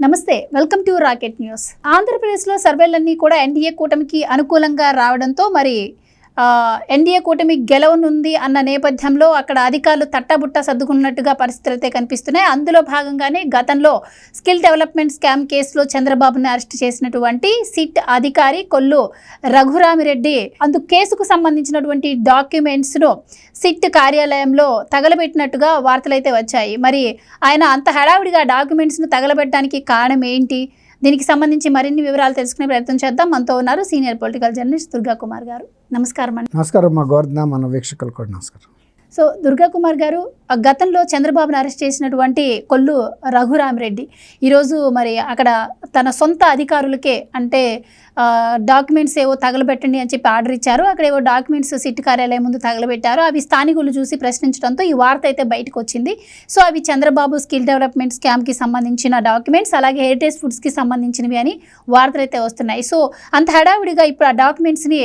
నమస్తే welcome to rocket news. ఆంధ్రప్రదేశ్లో సర్వేలన్నీ కూడా ఎన్డీఏ కూటమికి అనుకూలంగా రావడంతో మరి ఎన్డీఏ కూటమి గెలవనుంది అన్న నేపథ్యంలో అక్కడ అధికారులు తట్టబుట్ట సర్దుకున్నట్టుగా పరిస్థితులు అయితే కనిపిస్తున్నాయి. అందులో భాగంగానే గతంలో స్కిల్ డెవలప్మెంట్ స్కామ్ కేసులో చంద్రబాబుని అరెస్ట్ చేసినటువంటి సిట్ అధికారి కొల్లు రఘురామిరెడ్డి అందు కేసుకు సంబంధించినటువంటి డాక్యుమెంట్స్ను సిట్ కార్యాలయంలో తగలబెట్టినట్టుగా వార్తలు అయితే వచ్చాయి. మరి ఆయన అంత హడావిడిగా డాక్యుమెంట్స్ను తగలబెట్టడానికి కారణం ఏంటి? దీనికి సంబంధించి మరిన్ని వివరాలు తెలుసుకునే ప్రయత్నం చేద్దాం. మనతో ఉన్నారు senior political journalist Durga Kumar గారు. నమస్కారం అండి. నమస్కారం మా గోవర్ధన మన వీక్షకులు కూడా నమస్కారం. సో దుర్గా కుమార్ గారు ఆ గతంలో చంద్రబాబును అరెస్ట్ చేసినటువంటి కొల్లు రఘురామిరెడ్డి. ఈరోజు మరి అక్కడ తన సొంత అధికారులకే అంటే డాక్యుమెంట్స్ ఏవో తగలబెట్టండి అని చెప్పి ఆర్డర్ ఇచ్చారు. అక్కడ ఏవో డాక్యుమెంట్స్ సిట్ కార్యాలయం ముందు తగలబెట్టారు. అవి స్థానికులు చూసి ప్రశ్నించడంతో ఈ వార్త అయితే బయటకు వచ్చింది. సో అవి చంద్రబాబు స్కిల్ డెవలప్మెంట్ స్కామ్కి సంబంధించిన డాక్యుమెంట్స్ అలాగే హెరిటేజ్ ఫుడ్స్కి సంబంధించినవి అని వార్తలు అయితే వస్తున్నాయి. సో అంత హడావిడిగా ఇప్పుడు ఆ డాక్యుమెంట్స్ని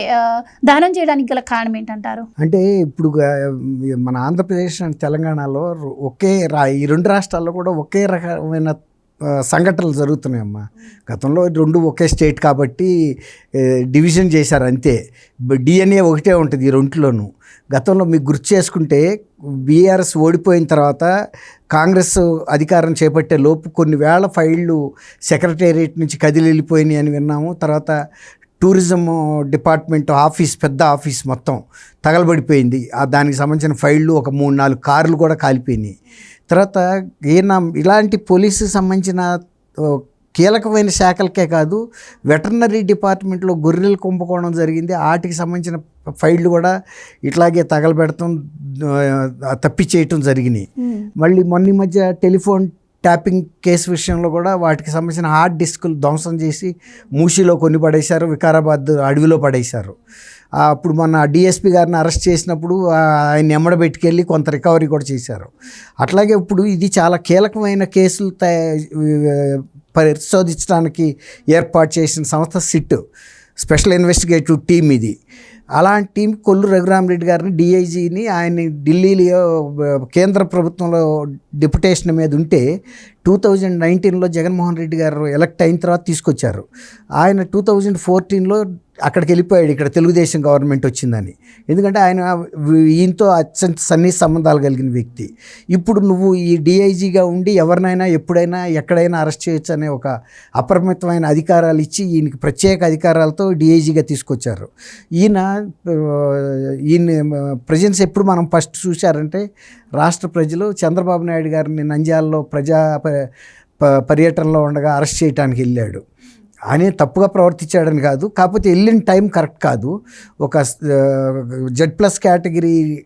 దహనం చేయడానికి గల కారణం ఏంటంటారు? అంటే ఇప్పుడు మన ఆంధ్రప్రదేశ్ అండ్ తెలంగాణలో ఒకే రా ఈ రెండు రాష్ట్రాల్లో కూడా ఒకే రకమైన సంఘటనలు జరుగుతున్నాయమ్మా. గతంలో రెండు ఒకే స్టేట్ కాబట్టి డివిజన్ చేశారు అంతే. డిఎన్ఏ ఒకటే ఉంటుంది ఈ రెంట్లోనూ. గతంలో మీకు గుర్తు చేసుకుంటే బీఆర్ఎస్ ఓడిపోయిన తర్వాత కాంగ్రెస్ అధికారం చేపట్టే లోపు కొన్ని వేల ఫైళ్ళు సెక్రటేరియట్ నుంచి కదిలి వెళ్ళిపోయినాయి అని విన్నాము. తర్వాత టూరిజం డిపార్ట్మెంట్ ఆఫీస్ పెద్ద ఆఫీస్ మొత్తం తగలబడిపోయింది. ఆ దానికి సంబంధించిన ఫైళ్ళు ఒక మూడు నాలుగు కార్లు కూడా కాలిపోయినాయి. తర్వాత ఈయన ఇలాంటి పోలీసు సంబంధించిన కీలకమైన శాఖలకే కాదు వెటర్నరీ డిపార్ట్మెంట్లో గొర్రెలు కుంభకోణం జరిగింది. వాటికి సంబంధించిన ఫైళ్ళు కూడా ఇట్లాగే తగలబెడతాం ఆ, తప్పిచేయటం జరిగినాయి. మళ్ళీ మొన్న మధ్య టెలిఫోన్ ట్యాపింగ్ కేసు విషయంలో కూడా వాటికి సంబంధించిన హార్డ్ డిస్కులు ధ్వంసం చేసి మూషిలో కొన్ని పడేశారు వికారాబాద్ అడవిలో పడేశారు. అప్పుడు మొన్న డిఎస్పీ గారిని అరెస్ట్ చేసినప్పుడు ఆయన ఎమ్మడబెట్టుకెళ్ళి కొంత రికవరీ కూడా చేశారు. అట్లాగే ఇప్పుడు ఇది చాలా కీలకమైన కేసులు తయ- పరిశోధించడానికి ఏర్పాటు చేసిన సంస్థ సిట్ స్పెషల్ ఇన్వెస్టిగేటివ్ టీమ్ ఇది. అలాంటి టీం కొల్లు రఘురామరెడ్డి గారిని డిఐజీని ఆయన ఢిల్లీలో కేంద్ర ప్రభుత్వంలో డిప్యుటేషన్ మీద ఉంటే టూ థౌజండ్ నైన్టీన్లో జగన్మోహన్ రెడ్డి గారు ఎలక్ట్ అయిన తర్వాత తీసుకొచ్చారు. ఆయన టూ థౌజండ్ ఫోర్టీన్లో అక్కడికి వెళ్ళిపోయాడు. ఇక్కడ తెలుగుదేశం గవర్నమెంట్ వచ్చిందని. ఎందుకంటే ఆయన ఈయనతో అత్యంత సన్ని సంబంధాలు కలిగిన వ్యక్తి. ఇప్పుడు నువ్వు ఈ డిఐజీగా ఉండి ఎవరినైనా ఎప్పుడైనా ఎక్కడైనా అరెస్ట్ చేయొచ్చు అనే ఒక అపరిమితమైన అధికారాలు ఇచ్చి ఈయనకి ప్రత్యేక అధికారాలతో డిఐజీగా తీసుకొచ్చారు. ఈయన ఈయన ప్రజెన్స్ ఎప్పుడు మనం ఫస్ట్ చూశారంటే రాష్ట్ర ప్రజలు చంద్రబాబు నాయుడు గారిని నంద్యాలలో ప్రజా ప- పర్యటనలో ఉండగా అరెస్ట్ చేయడానికి వెళ్ళాడు. ఆయన తప్పుగా ప్రవర్తించాడని కాదు కాకపోతే వెళ్ళిన టైం కరెక్ట్ కాదు. ఒక జెడ్ ప్లస్ కేటగిరీ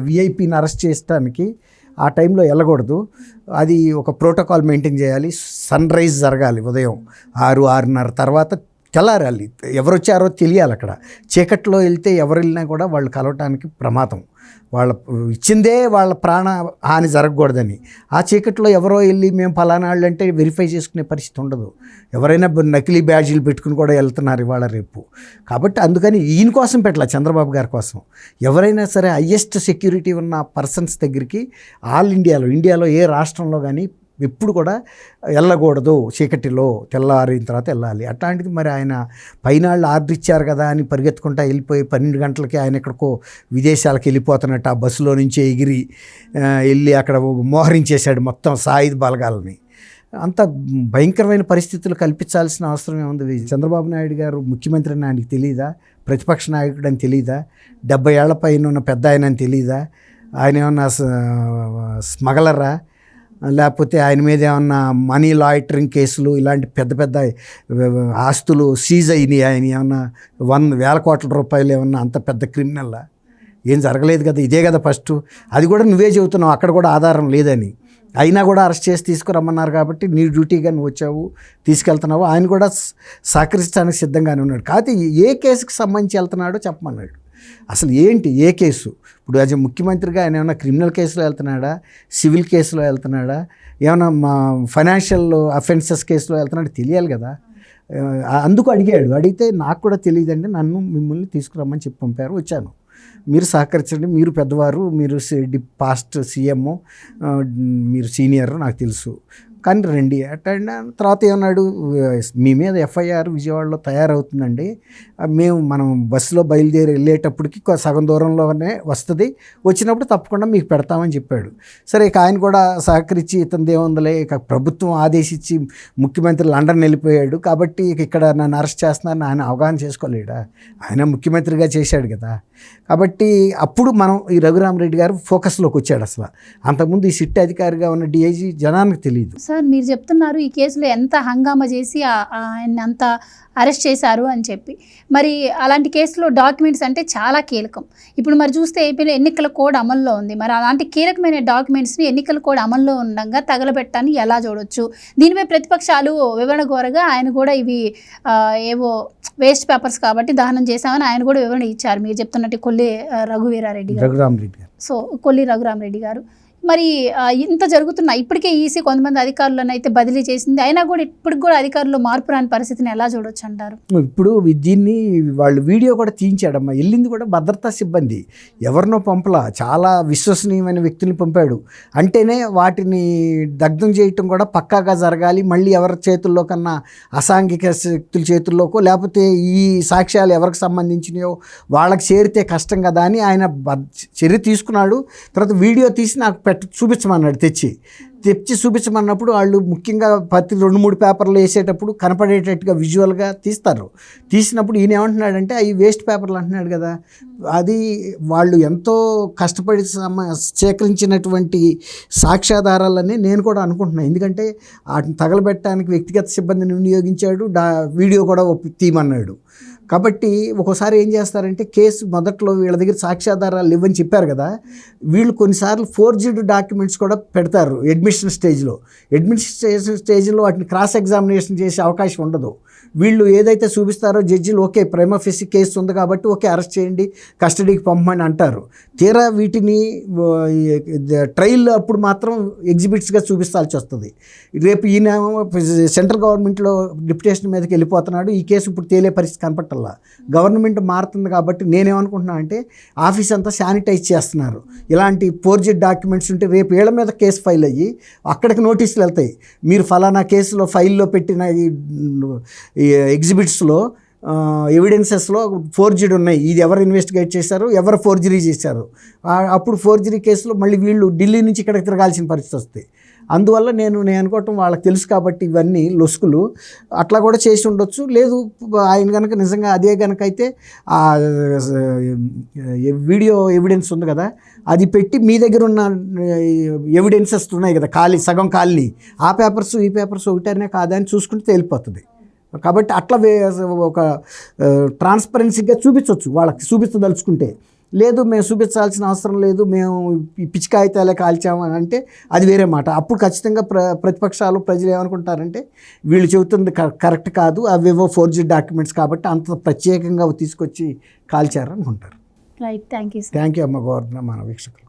విఐపిని అరెస్ట్ చేయడానికి ఆ టైంలో వెళ్ళకూడదు. అది ఒక ప్రోటోకాల్ మెయింటైన్ చేయాలి. సన్ రైజ్ జరగాలి ఉదయం ఆరు ఆరున్నర తర్వాత తెల్లారాలి. ఎవరు వచ్చారో తెలియాలి అక్కడ. చీకట్లో వెళ్తే ఎవరు వెళ్ళినా కూడా వాళ్ళు కలవటానికి ప్రమాదం. వాళ్ళ ఇచ్చిందే వాళ్ళ ప్రాణ హాని జరగకూడదని. ఆ చీకట్లో ఎవరో వెళ్ళి మేము ఫలానా వాళ్ళు అంటే వెరిఫై చేసుకునే పరిస్థితి ఉండదు. ఎవరైనా నకిలీ బ్యాడ్జీలు పెట్టుకుని కూడా వెళ్తున్నారు ఇవాళ రేపు. కాబట్టి అందుకని ఈయన కోసం పెట్టాల చంద్రబాబు గారి కోసం. ఎవరైనా సరే హయ్యెస్ట్ సెక్యూరిటీ ఉన్న పర్సన్స్ దగ్గరికి ఆల్ ఇండియాలో ఇండియాలో ఏ రాష్ట్రంలో కానీ ఎప్పుడు కూడా వెళ్ళకూడదు చీకటిలో తెల్లారిన తర్వాత వెళ్ళాలి. అట్లాంటిది మరి ఆయన పైనాళ్ళు ఆర్డర్ ఇచ్చారు కదా అని పరిగెత్తుకుంటా వెళ్ళిపోయి పన్నెండు గంటలకి ఆయన ఎక్కడికో విదేశాలకు వెళ్ళిపోతున్నట్టు ఆ బస్సులో నుంచి ఎగిరి వెళ్ళి అక్కడ మోహరించేశాడు మొత్తం సాయుధ బలగాలని. అంత భయంకరమైన పరిస్థితులు కల్పించాల్సిన అవసరం ఏముంది? చంద్రబాబు నాయుడు గారు ముఖ్యమంత్రి అని ఆయనకి తెలియదా ప్రతిపక్ష నాయకుడు అని తెలియదా డెబ్బై ఏళ్ళ పైన ఉన్న పెద్ద ఆయన అని తెలియదా ఆయన ఏమన్నా స్మగలరా? లేకపోతే ఆయన మీద ఏమన్నా మనీ లాయిటరింగ్ కేసులు ఇలాంటి పెద్ద పెద్ద ఆస్తులు సీజ్ అయినాయి ఆయన ఏమన్నా వన్ వేల కోట్ల రూపాయలు ఏమన్నా అంత పెద్ద క్రిమినల్లా ఏం జరగలేదు కదా ఇదే కదా ఫస్ట్. అది కూడా నువ్వే చెబుతున్నావు అక్కడ కూడా ఆధారం లేదని. అయినా కూడా అరెస్ట్ చేసి తీసుకురమ్మన్నారు కాబట్టి నీ డ్యూటీగా నువ్వు వచ్చావు తీసుకెళ్తున్నావు. ఆయన కూడా సహకరించడానికి సిద్ధంగానే ఉన్నాడు. కాకపోతే ఏ కేసుకి సంబంధించి వెళ్తున్నాడో చెప్పమన్నాడు. అసలు ఏంటి? ఏ కేసు? ఇప్పుడు యాజ్ ముఖ్యమంత్రిగా ఆయన ఏమైనా క్రిమినల్ కేసులో వెళ్తున్నాడా? సివిల్ కేసులో వెళ్తున్నాడా? ఏమైనా మా ఫైనాన్షియల్ అఫెన్సెస్ కేసులో వెళ్తున్నాడా? తెలియాలి కదా. అందుకు అడిగాడు. అడిగితే నాకు కూడా తెలియదండి. నన్ను మిమ్మల్ని తీసుకురమ్మని చెప్పి పంపారు. వచ్చాను. మీరు సహకరించండి. మీరు పెద్దవారు మీరు డి పాస్ట్ సీఎం మీరు సీనియర్ నాకు తెలుసు. కానీ రండి. అటండి తర్వాత ఏమన్నాడు మీ మీద ఎఫ్ఐఆర్ విజయవాడలో తయారవుతుందండి. మేము మనం బస్సులో బయలుదేరి వెళ్ళేటప్పటికి సగం దూరంలోనే వస్తుంది. వచ్చినప్పుడు తప్పకుండా మీకు పెడతామని చెప్పాడు. సరే ఇక ఆయన కూడా సహకరించి ఇతను ఏముందిలే ఇక ప్రభుత్వం ఆదేశించి ముఖ్యమంత్రి లండన్ వెళ్ళిపోయాడు. కాబట్టి ఇక ఇక్కడ నన్ను అరెస్ట్ చేస్తున్నారని ఆయన అవగాహన చేసుకోలేడా? ఆయన ముఖ్యమంత్రిగా చేశాడు కదా. కాబట్టి అప్పుడు మనం ఈ రఘురామరెడ్డి గారు ఫోకస్లోకి వచ్చాడు అసలు. అంతకుముందు ఈ సిట్ అధికారిగా ఉన్న డిఐజీ జనానికి తెలియదు సార్ మీరు చెప్తున్నారు ఈ కేసులో ఎంత హంగామా చేసి ఆ- ఆ ఆయన్ని అంత అరెస్ట్ చేశారు అని చెప్పి. మరి అలాంటి కేసులో డాక్యుమెంట్స్ అంటే చాలా కీలకం. ఇప్పుడు మరి చూస్తే ఏపీలో ఎన్నికల కోడ్ అమల్లో ఉంది. మరి అలాంటి కీలకమైన డాక్యుమెంట్స్ని ఎన్నికల కోడ్ అమల్లో ఉండగా తగలబెట్టాన్ని ఎలా చూడొచ్చు? దీనిపై ప్రతిపక్షాలు వివరణ కోరగా ఆయన కూడా ఇవి ఏవో వేస్ట్ పేపర్స్ కాబట్టి దహనం చేశామని ఆయన కూడా వివరణ ఇచ్చారు. మీరు చెప్తున్నట్టు కొల్లి రఘువీరారెడ్డి గారు. సో కొల్లి రఘురామరెడ్డి గారు. మరి ఇంత జరుగుతున్నా ఇప్పటికే ఈసీ కొంతమంది అధికారులను అయితే బదిలీ చేసింది. అయినా కూడా ఇప్పటికి కూడా అధికారులు మార్పు రాని పరిస్థితిని ఎలా చూడొచ్చు అంటారు? ఇప్పుడు దీన్ని వాళ్ళు వీడియో కూడా తీయించాడమ్మా. వెళ్ళింది కూడా భద్రతా సిబ్బంది. ఎవరినో పంపలా. చాలా విశ్వసనీయమైన వ్యక్తుల్ని పంపాడు. అంటేనే వాటిని దగ్ధం చేయటం కూడా పక్కాగా జరగాలి. మళ్ళీ ఎవరి చేతుల్లో కన్నా అసాంఘిక శక్తుల చేతుల్లోకో లేకపోతే ఈ సాక్ష్యాలు ఎవరికి సంబంధించినయో వాళ్ళకి చేరితే కష్టం కదా అని ఆయన చర్య తీసుకున్నాడు. తర్వాత వీడియో తీసి నాకు పెట్ట చూపించమన్నాడు తెచ్చి. తెచ్చి చూపించమన్నప్పుడు వాళ్ళు ముఖ్యంగా ప్రతి రెండు మూడు పేపర్లు వేసేటప్పుడు కనపడేటట్టుగా విజువల్గా తీస్తారు. తీసినప్పుడు ఈయన ఏమంటున్నాడంటే అవి వేస్ట్ పేపర్లు అంటున్నాడు కదా. అది వాళ్ళు ఎంతో కష్టపడి సమ సేకరించినటువంటి సాక్ష్యాధారాలని నేను కూడా అనుకుంటున్నాను ఎందుకంటే వాటిని తగలబెట్టడానికి వ్యక్తిగత సిబ్బందిని వినియోగించాడు డా వీడియో కూడా ఒప్పి- తీయమన్నాడు. కాబట్టి ఒక్కోసారి ఏం చేస్తారంటే కేసు మొదట్లో వీళ్ళ దగ్గర సాక్ష్యాధారాలు ఇవ్వని చెప్పారు కదా వీళ్ళు కొన్నిసార్లు ఫోర్జీడ్ డాక్యుమెంట్స్ కూడా పెడతారు అడ్మిషన్ స్టేజ్లో అడ్మినిస్ట్రేషన్ స్టేజ్లో వాటిని క్రాస్ ఎగ్జామినేషన్ చేసే అవకాశం ఉండదు. వీళ్ళు ఏదైతే చూపిస్తారో జడ్జిలు ఓకే ప్రైమఫెసి కేసు ఉంది కాబట్టి ఓకే అరెస్ట్ చేయండి కస్టడీకి పంపమని అంటారు. తీరా వీటిని ట్రయల్ అప్పుడు మాత్రం ఎగ్జిబిట్స్గా చూపిస్తాల్సి వస్తుంది. రేపు ఈయన సెంట్రల్ గవర్నమెంట్లో డిప్యుటేషన్ మీదకి వెళ్ళిపోతున్నాడు ఈ కేసు ఇప్పుడు తేలే పరిస్థితి కనపట్టల్లా. గవర్నమెంట్ మారుతుంది కాబట్టి నేనేమనుకుంటున్నా అంటే ఆఫీస్ అంతా శానిటైజ్ చేస్తున్నారు. ఇలాంటి ఫోర్జెడ్ డాక్యుమెంట్స్ ఉంటే రేపు ఏళ్ళ మీద కేసు ఫైల్ అయ్యి అక్కడికి నోటీసులు వెళ్తాయి. మీరు ఫలానా కేసులో ఫైల్లో పెట్టిన ఎగ్జిబిట్స్లో ఎవిడెన్సెస్లో ఫోర్జరీ ఉన్నాయి. ఇది ఎవరు ఇన్వెస్టిగేట్ చేశారు? ఎవరు ఫోర్జరీ చేశారు? అప్పుడు ఫోర్జరీ కేసులో మళ్ళీ వీళ్ళు ఢిల్లీ నుంచి ఇక్కడికి తిరగాల్సిన పరిస్థితి వస్తాయి అందువల్ల నేను నేను అనుకోవటం వాళ్ళకి తెలుసు కాబట్టి ఇవన్నీ లొసుకులు అట్లా కూడా చేసి ఉండొచ్చు. లేదు ఆయన కనుక నిజంగా అదే కనుక అయితే ఆ వీడియో ఎవిడెన్స్ ఉంది కదా అది పెట్టి మీ దగ్గర ఉన్న ఎవిడెన్సెస్ ఉన్నాయి కదా ఖాళీ సగం ఖాళీ. ఆ పేపర్స్ ఈ పేపర్స్ ఒకటనే కాదా అని చూసుకుంటే తేలిపోతుంది. కాబట్టి అట్లా ఒక ట్రాన్స్పరెన్సీగా చూపించవచ్చు వాళ్ళకి చూపించదలుచుకుంటే. లేదు మేము చూపించాల్సిన అవసరం లేదు మేము పిచ్చి కాగితాలే కాల్చాము అని అంటే అది వేరే మాట. అప్పుడు ఖచ్చితంగా ప్ర ప్రతిపక్షాలు ప్రజలు ఏమనుకుంటారంటే వీళ్ళు చెబుతుంది కరెక్ట్ కాదు అవేవో ఫోర్ జీ డాక్యుమెంట్స్ కాబట్టి అంత ప్రత్యేకంగా తీసుకొచ్చి కాల్చారు అనుకుంటారు right thank you thank you అమ్మ గోవర్ధన మన వీక్షకులు.